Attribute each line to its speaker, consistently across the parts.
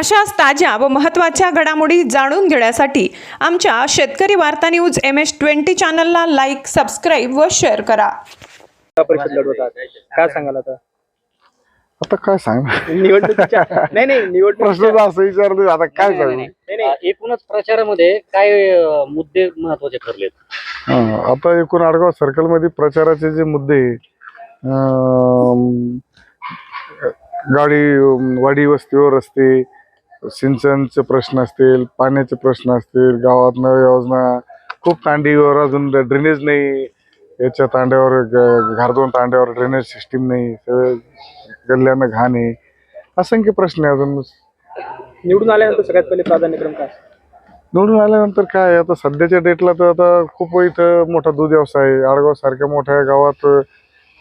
Speaker 1: अशाच ताज्या व महत्त्वाच्या घडामोडी जाणून घेण्यासाठी आमच्या शेतकरी वार्ता न्यूज एम एस ट्वेंटी चॅनलला लाईक सबस्क्राईब व शेअर करा.
Speaker 2: काय सांगाल आता?
Speaker 3: आता काय सांग?
Speaker 2: निवडणुकीच्या नाही नाही निवडणुकीच्या
Speaker 3: असं आता काय सांगू?
Speaker 4: नाही,
Speaker 2: नाही,
Speaker 4: एकूणच प्रचारामध्ये काय अं, मुद्दे महत्त्वाचे ठरलेत?
Speaker 3: हं, आता एकूण आडगाव सर्कलमध्ये प्रचाराचे जे मुद्दे अं, गाडी अं, वाडी वस्तीवर रस्ते सिंचनचे प्रश्न असतील पाण्याचे प्रश्न असतील गावात योजना खूप तांडीवर अजून ड्रेनेज नाही. याच्या तांड्यावर घारदोन तांड्यावर ड्रेनेज सिस्टीम नाही. सगळं गल्ल्यानं घाण आहे. असंख्य प्रश्न आहे अजून.
Speaker 2: निवडून आल्यानंतर सगळ्यात पहिले प्राधान्यक्रम काय?
Speaker 3: निवडून आल्यानंतर काय? आता सध्याच्या डेटला तर आता खूप इथं मोठा दूध व्यवसाय आहे. आडगाव सारख्या मोठ्या गावात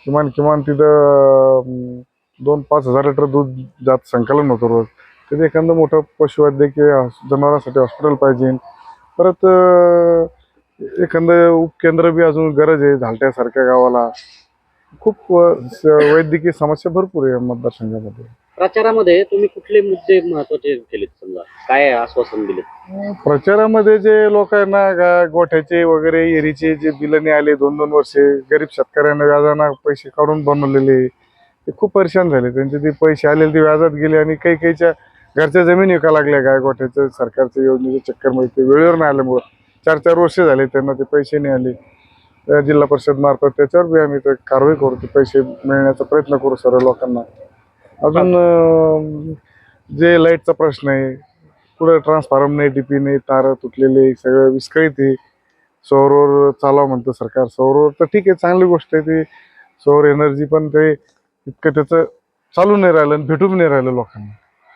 Speaker 3: किमान किमान तिथं दोन पाच हजार लिटर दूध जात संकलन होतं रोज. तिथे एखादं मोठं पशुवैद्यकीय जनावरांसाठी हॉस्पिटल पाहिजे. परत एखादं उपकेंद्र बी अजून गरज आहे झालट्यासारख्या गावाला. खूप वैद्यकीय समस्या भरपूर आहे मतदारसंघामध्ये.
Speaker 4: प्रचारामध्ये तुम्ही कुठले मुद्दे महत्त्वाचे केलेत समजा? काय आश्वासन दिले
Speaker 3: प्रचारामध्ये जे लोकांना गोठ्याचे वगैरे एरीचे जे बिलने आले दोन दोन वर्षे गरीब शेतकऱ्यांना व्याजाना पैसे काढून बनवलेले ते खूप परेशान झाले. त्यांचे ते पैसे आलेले ते व्याजात गेले आणि काही काहीच्या घरच्या जमीन विका लागल्या गाय सरकारच्या योजनेच्या चक्करमध्ये ते वेळेवर नाही आल्यामुळं. चार चार वर्ष झाले त्यांना ते पैसे नाही आले. त्या जिल्हा परिषद मार्फत त्याच्यावर बी आम्ही ते कारवाई करू ते पैसे मिळण्याचा प्रयत्न करू सर्व लोकांना. अजून जे लाईटचा प्रश्न आहे कुठं ट्रान्सफॉर्म नाही डीपी नाही तार तुटलेले सगळं विस्कळीत आहे. सौरवर चालावं म्हणतं सरकार सौरवर तर ठीक आहे चांगली गोष्ट आहे ती. सौर एनर्जी पण ते इतकं त्याचं चालू नाही राहिलं आणि भेटून नाही राहिलं लोकांना.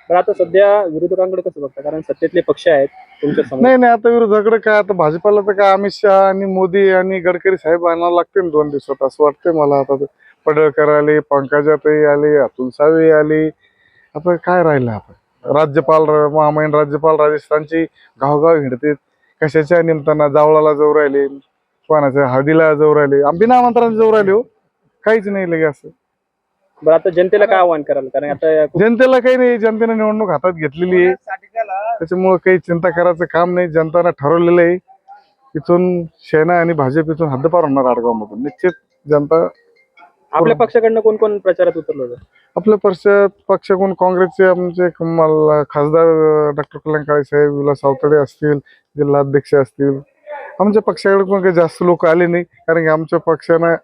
Speaker 2: पण आता सध्या विरोधकांकडे कसं बघता? कारण सत्तेतले पक्ष आहेत तुमच्यासमोर.
Speaker 3: नाही नाही आता विरोधाकडे काय? आता भाजपाला तर काय अमित शहा आणि मोदी आणि गडकरी साहेब आणायला लागते ना दोन दिवसात असं वाटतंय मला. आता ते पडळकर आले पंकजाताई आले अतुल सावे आले. आता काय राहिलं आता? राज्यपाल र- महामहिन राज्यपाल राजस्थानची गावगाव हिंडतेत कशाच्या निमताना जावळाला जाऊ राहिले? कोणाच्या हळदीला जाऊ राहिले? आम्ही बिना जाऊ राहिले हो. काहीच नाही लगे असं.
Speaker 2: बरं आता जनतेला काय आव्हान कराल? कारण आता
Speaker 3: जनतेला काही नाही जनतेने निवडणूक हातात घेतलेली आहे. त्याच्यामुळे काही चिंता करायचं काम नाही. जनतानं ठरवलेलं आहे. इथून सेना आणि भाजप इथून हद्दपार होणार आडगाव मधून निश्चित जनता
Speaker 2: आपल्या पक्षाकडनं कोण कोण प्रचारात उतरलं होतं?
Speaker 3: आपल्या पक्ष पक्ष कोण काँग्रेसचे आमचे कमाल खासदार डॉक्टर कल्याण काळे साहेब विलास सावतडे असतील जिल्हा अध्यक्ष असतील. आमच्या पक्षाकडे पण काही जास्त लोक आले नाही. कारण की आमच्या पक्षानं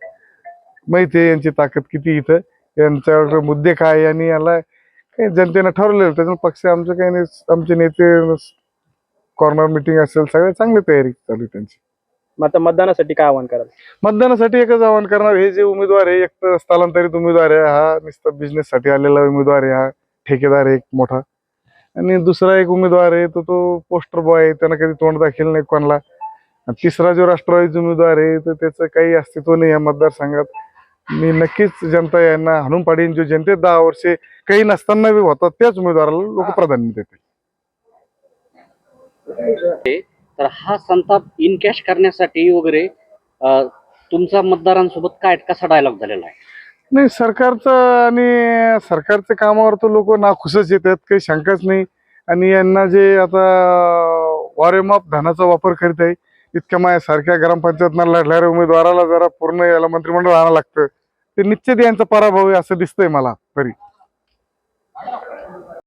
Speaker 3: माहिती आहे यांची ताकद किती इथं. यांच्याकडे मुद्दे काय आणि याला काही जनतेनं ठरवलेलं त्याच्यामुळे पक्ष आमचे काही नाही. आमचे नेते कॉर्नर मिटिंग असेल सगळे चांगली तयारी चालू त्यांची.
Speaker 2: मग आता मतदानासाठी काय आव्हान कराल?
Speaker 3: मतदानासाठी एकच आवाहन करणार हे जे उमेदवार आहे एक तर स्थलांतरित उमेदवार आहे हा नुसता बिझनेस साठी आलेला उमेदवार आहे हा ठेकेदार आहे एक मोठा. आणि दुसरा एक उमेदवार आहे तो तो पोस्टर बॉय आहे त्यानं कधी तोंड दाखल नाही कोणाला. तिसरा जो राष्ट्रवादीचा उमेदवार आहे तर त्याचं काही अस्तित्व नाही या मतदारसंघात. मी नक्कीच जनता यांना हाणून पाडीन. जो जनतेत दहा वर्षे काही नसताना बी होता त्याच उमेदवाराला लोक प्राधान्य देते
Speaker 4: तर हा संताप इन कॅश करण्यासाठी वगैरे तुमचा मतदारांसोबत काय कसा डायलॉग झालेला आहे?
Speaker 3: नाही सरकारचं आणि सरकारच्या कामावर तर लोक नाखुशच येतात काही शंकाच नाही. आणि यांना जे आता वारेमाप धनाचा वापर करीत आहे इतक्या माझ्या सारख्या ग्रामपंचायतना लढणाऱ्या उमेदवाराला जरा पूर्ण याला मंत्रिमंडळ आणावं लागतं. ते निश्चित यांचा पराभव आहे असं दिसतंय मला तरी.